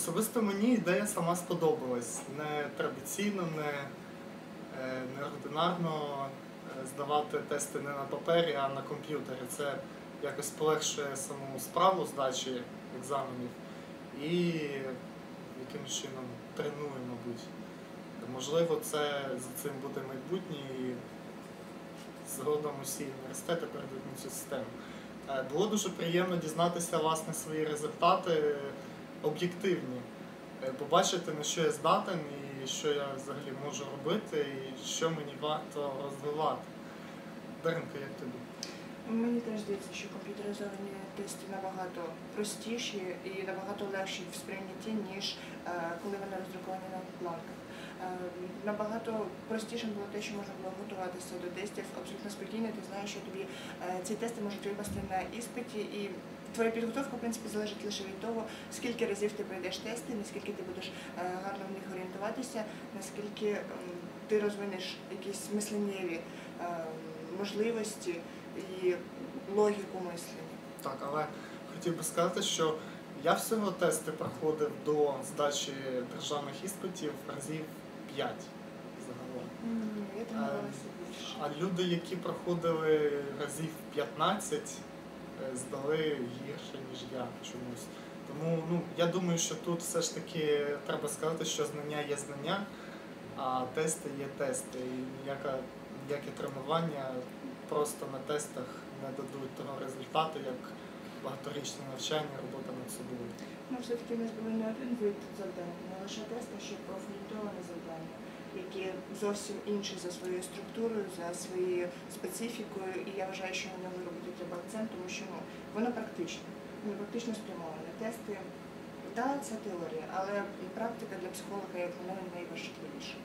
Особисто мені ідея сама сподобалась. Не традиційно, не, е, неординарно е, здавати тести не на папері, а на комп'ютері. Це якось полегшує саму справу здачі екзаменів і якимось чином тренує, мабуть. Можливо, це за цим буде майбутнє і згодом усі університети перейдуть на цю систему. Е, Було дуже приємно дізнатися власне свої результати об'єктивні, Е, побачити на що я здатен і що я взагалі можу робити, і що мені варто розвивати. Даренко, як тобі? Мені теж здається, що комп'ютеризовані тести набагато простіші і набагато легші в сприйнятті, ніж е, коли вони роздруковані на бланках. Е, Набагато простіше було те, що можна було готуватися до тестів абсолютно спокійно. Ти знаєш, що тобі е, ці тести можуть випасти на іспиті, і твоя підготовка, в принципі, залежить лише від того, скільки разів ти пройдеш тести, наскільки ти будеш гарно в них орієнтуватися, наскільки ти розвинеш якісь мисленнєві можливості і логіку мислення. Так, але хотів би сказати, що я всього тести проходив до здачі державних іспитів разів 5 загалом. Я тренувалася більше. А люди, які проходили разів 15, е, здали гірше, ніж я чомусь. Тому ну, я думаю, що тут все ж таки треба сказати, що знання є знання, а тести є тести. І ніяке тренування просто на тестах не дадуть того результату, як багаторічне навчання, робота над собою. Ну, все-таки нас були не один вид завдань, не лише тести, ще профорієнтовані завдання, які зовсім інші за своєю структурою, за своєю специфікою. І я вважаю, що на ньому робити треба акцент, тому що ну, воно практичне, воно практично спрямоване. Тести, так, це теорія, але практика для психолога, як на мене, найважливіша.